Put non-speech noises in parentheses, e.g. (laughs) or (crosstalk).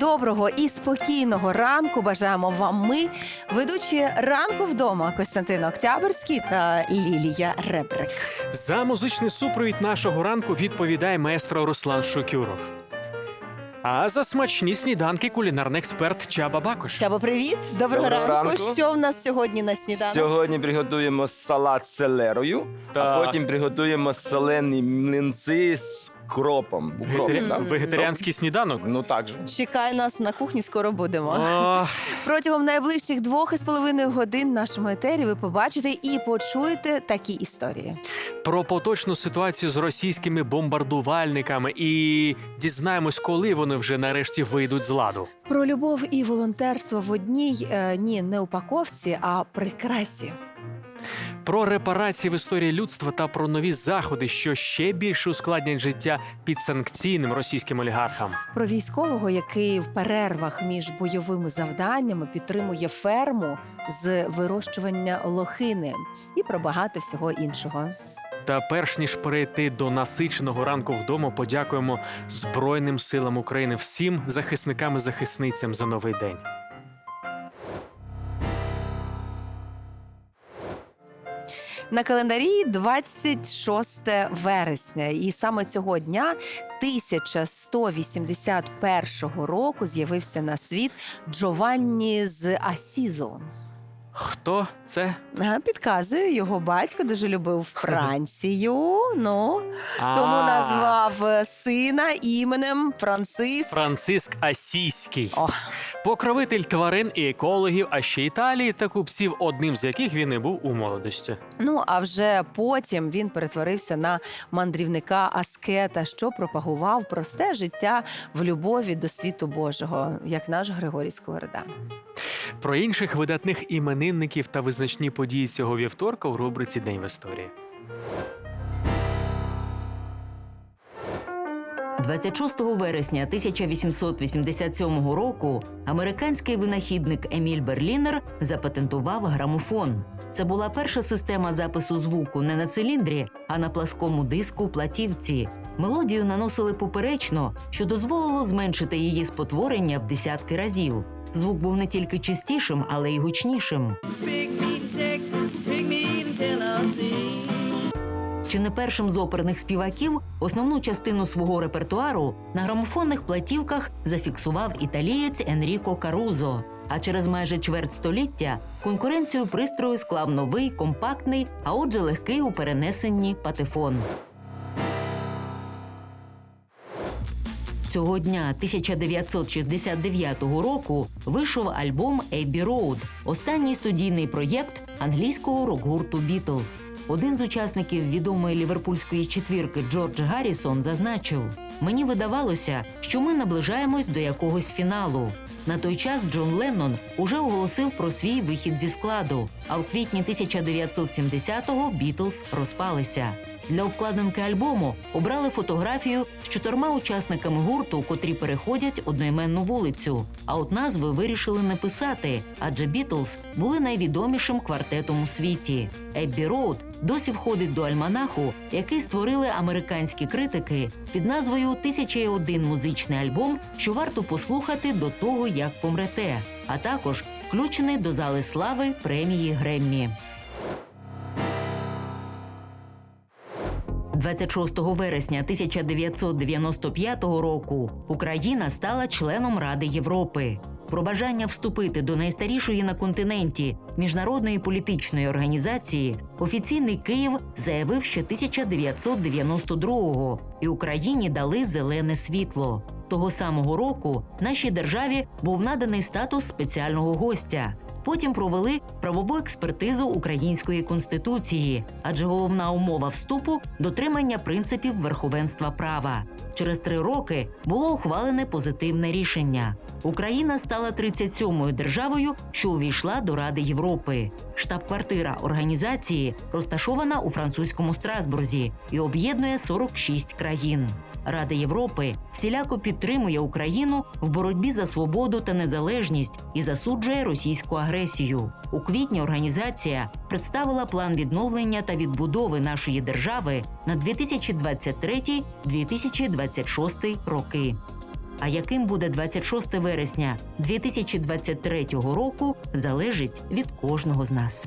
Доброго і спокійного ранку бажаємо вам ми, ведучі ранку вдома Костянтин Октябрьський та Лілія Ребрик. За музичний супровід нашого ранку відповідає маестро Руслан Шукюров. А за смачні сніданки кулінарний експерт Чаба Бакош. Чабо, привіт! Доброго, Доброго ранку. ранку. Що в нас сьогодні на сніданок? Сьогодні приготуємо салат з селерою, а потім приготуємо солені млинці з кропом. Вегетарі- да? Вегетаріанський сніданок. Ну так же. Чекай нас на кухні, скоро будемо. О, (laughs) Протягом найближчих двох із половиною годин в нашому етері ви побачите і почуєте такі історії. про поточну ситуацію з російськими бомбардувальниками і дізнаємось, коли вони вже нарешті вийдуть з ладу. Про любов і волонтерство в одній е, ні, не упаковці, а прикрасі. Про репарації в історії людства та про нові заходи, що ще більше ускладнять життя підсанкційним російським олігархам. Про військового, який в перервах між бойовими завданнями підтримує ферму з вирощування лохини, і про багато всього іншого. Та перш ніж перейти до насиченого ранку вдома, подякуємо Збройним силам України всім захисникам і захисницям за новий день. На календарі 26 вересня, і саме цього дня 1181 року з'явився на світ Джованні з Асізо. Хто це? Підказую, його батько дуже любив Францію. (laughs) Ну тому назвав е, сина іменем Франциск. Франциск Асійський. Покровитель тварин і екологів, а ще Італії та купців, одним з яких він і був у молодості. Ну а вже потім він перетворився на мандрівника аскета, що пропагував просте життя в любові до світу Божого, як наш Григорій Сковорода. Про інших видатних іменинників та визначні події цього вівторка у рубриці День в історії. 26 вересня 1887 року американський винахідник Еміль Берлінер запатентував грамофон. Це була перша система запису звуку не на циліндрі, а на пласкому диску платівці. Мелодію наносили поперечно, що дозволило зменшити її спотворення в десятки разів. Звук був не тільки чистішим, але й гучнішим. Чи не першим з оперних співаків основну частину свого репертуару на грамофонних платівках зафіксував італієць Енріко Карузо. А через майже чверть століття конкуренцію пристрою склав новий, компактний, а отже, легкий у перенесенні патефон. Цього дня 1969 року вийшов альбом «Abbey Road» – останній студійний проєкт англійського рок-гурту «Бітлз». Один з учасників відомої ліверпульської четвірки Джордж Гаррісон зазначив: мені видавалося, що ми наближаємось до якогось фіналу. На той час Джон Леннон уже оголосив про свій вихід зі складу. А в квітні 1970-го Бітлз розпалися. Для обкладинки альбому обрали фотографію з чотирма учасниками гурту, котрі переходять одноіменну вулицю. А от назви вирішили не писати, адже Бітлз були найвідомішим квартетом у світі. Еббі Роуд досі входить до альманаху, який створили американські критики під назвою «Тисяча і один музичний альбом, що варто послухати до того, як помрете, а також включений до зали слави премії Греммі. 26 вересня 1995 року Україна стала членом Ради Європи. Про бажання вступити до найстарішої на континенті міжнародної політичної організації офіційний Київ заявив ще 1992-го, і Україні дали зелене світло. Того самого року нашій державі був наданий статус спеціального гостя. Потім провели правову експертизу української конституції, адже головна умова вступу дотримання принципів верховенства права. Через три роки було ухвалене позитивне рішення. Україна стала 37-ю державою, що увійшла до Ради Європи. Штаб-квартира організації розташована у французькому Страсбурзі і об'єднує 46 країн. Рада Європи всіляко підтримує Україну в боротьбі за свободу та незалежність і засуджує російську агресію. У квітні організація представила план відновлення та відбудови нашої держави на 2023-2026 роки. А яким буде 26 вересня 2023 року, залежить від кожного з нас.